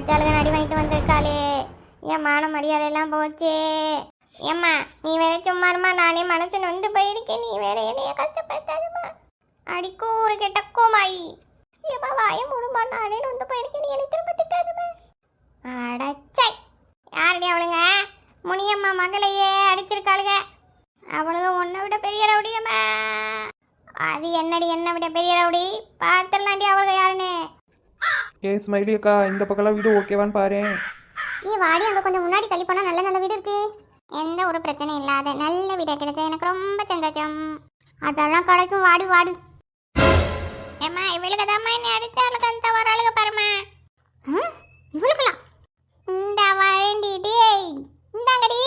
படிச்சாளுங்க அடி வாங்கிட்டு வந்திருக்காளே. என் மான மரியாதையெல்லாம் போச்சே. ஏம்மா நீ வேற சும்மாருமா நானே மனசு நொந்து போயிருக்கேன் நீ வேற என்னைய கஷ்டப்படுத்தாதுமா அடிக்கோ ஒரு கெட்ட கோமாயி. ஏம்மா வாய மூடுமா நானே நொந்து போயிருக்கேன். நீ எனக்கு திரும்ப திட்டாதுமா அடச்சை யாருடி அவளுங்க? முனியம்மா மகளையே அடிச்சிருக்காளுங்க. அவளுங்க உன்னை விட பெரிய ரவுடியம்மா. அது என்னடி என்னை விட பெரிய ரவுடி? பார்த்துடலாண்டி அவளுங்க யாருன்னு. ஏ ஸ்மைலி அக்கா இந்த பக்கம்லாம் வீடு ஓகேவான்னு பாரு நீ வாடி அங்கே கொஞ்சம் முன்னாடி தள்ளி போனால் நல்ல நல்ல வீடு இருக்கு. எந்த ஒரு பிரச்சனையும் இல்லாத நல்ல வீடாக கிடைச்சா எனக்கு ரொம்ப சந்தோஷம். அதெல்லாம் கிடைக்கும். வாடி வாடி. ஏம்மா இவளுக்கு தாம்மா என்னை அடுத்த ஆளுக்கு அந்த வர ஆளுக பாருமா இவளுக்குலாம் இந்த வரேண்டி டேய். இந்தாங்கடி.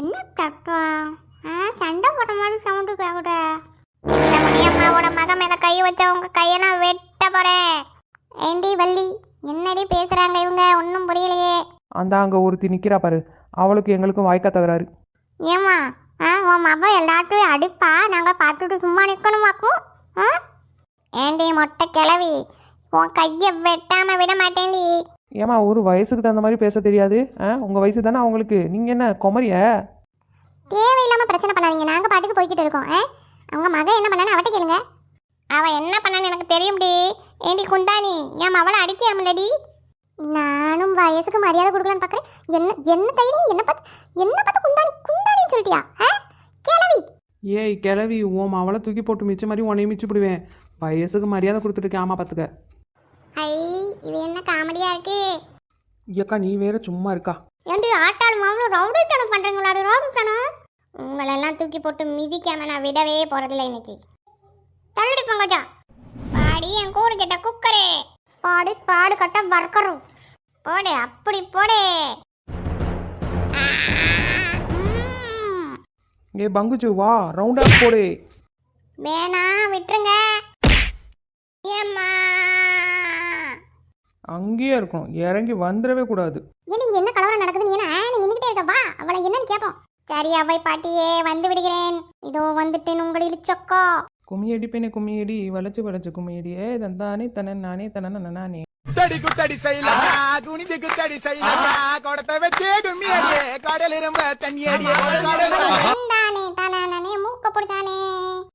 என்ன தட்டுவம் ஆ சண்டை போட்ட மாதிரி சவுண்டு கேக்குதே. இந்த மணியம்மாவோட மகன் மேலே கை வச்ச உங்க கையை நான் வெட்ட போறேன். ஏண்டி வள்ளி? என்னடி பேசுறாங்க இவங்க? ஒன்றும் புரியலையே. அந்த அங்கே ஒருத்தி நிற்கிறா பாரு. அவளுக்கு எங்களுக்கும் வாய்க்கா தகராறு. ஏம்மா? ஆ உன் மகன் எல்லாத்தையும் அடிப்பா. நாங்கள் பார்த்துட்டு சும்மா நிற்கணுமாக்கும் ஆ? ஏண்டி மொட்டை கிளவி உன் கையை வெட்டாம விட மாட்டேன்டி. ஏமா ஒரு வயசுக்கு தகுந்த மாதிரி பேச தெரியாது. ஆ உங்கள் வயசு தானே அவங்களுக்கு? நீங்கள் என்ன குமரிய? தேவையில்லாம பிரச்சனை பண்ணாதீங்க. நாங்கள் பாட்டுக்கு போய்கிட்டு இருக்கோம். ஆ? அவங்க மகன் என்ன பண்ணான்னு அவட்ட கேளுங்க. அவன் என்ன பண்ணான்னு எனக்கு தெரியும்டி. ஏண்டி குந்தாணி என் மவளை அடிச்சியாமலடி நானும் வயசுக்கு மரியாதை கொடுக்கலான்னு பார்க்குறேன் என்ன என்ன தைரி என்ன பார்த்து என்ன பார்த்து குந்தாணி குந்தாணின்னு சொல்லிட்டியா? ஆ? கிளவி ஏய் கிளவி உன் அவளை தூக்கி போட்டு மிச்ச மாதிரி உன்னையும் மிச்சு விடுவேன் வயசுக்கு மரியாதை கொடுத்துட்டு ஆமா பார்த்துக்க ஐ இது என்ன காமெடியா இருக்கு? ஏக்கா நீ வேற சும்மா இருக்கா? ஏண்டி ஆட்டாள் மாமலும் ரவுடித்தனம் பண்றீங்களா ரவுடித்தனம்? உங்களெல்லாம் தூக்கி போட்டு மிதிக்காம நான் விடவே போறதில்ல இன்னைக்கு. தள்ளுடி பங்கஜம் பாடி என் கூறு கிட்ட குக்கரே. பாடு பாடு கட்ட வறுக்கரும் போடு அப்படி போடு. ஏ பங்குச்சு வா ரவுண்டா போடு. வேணாம் விட்டுருங்க. ஏம்மா? அங்கேயே இருக்கும் இறங்கி வந்துடவே கூடாது. இங்க என்ன கலவரம் ஆ, நீ நின்னுக்கிட்டே இருக்க வா. அவளை என்னன்னு கேட்போம் சரி அவை பாட்டியே வந்து விடுகிறேன். இதோ வந்துட்டேன் உங்களில் சொக்கோ. கும்மியடி பெண்ணே கும்மியடி வளைச்சு வளைச்சு கும்மியடியே தந்தானே தன நானே தன நானே குத்தடி குத்தடி செய்யலாம் குனிஞ்சு குத்தடி செய்யலாம் குடத்தை வச்சு கும்மி அடியே கடல் இரும்ப தண்ணி அடியே கடல் தானே தானே மூக்க பிடிச்சானே.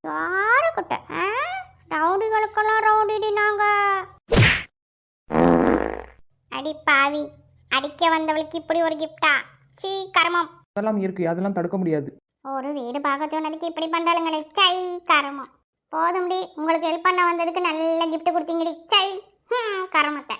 யாரு குட்ட ரவுடிகளுக்கெல்லாம் ரவுடிடி நாங்க. அடி பாவி அடிக்க வந்தவளுக்கு இப்படி ஒரு கிஃப்டா சீ கர்மம். அதெல்லாம் இருக்கு அதெல்லாம் தடுக்க முடியாது. ஒரு வீடு பார்க்க சொன்னதுக்கு இப்படி பண்றாளுங்களே சை கர்மம். போதும்டி உங்களுக்கு ஹெல்ப் பண்ண வந்ததுக்கு நல்ல கிஃப்ட் கொடுத்தீங்கடி சை. கரமத்தை.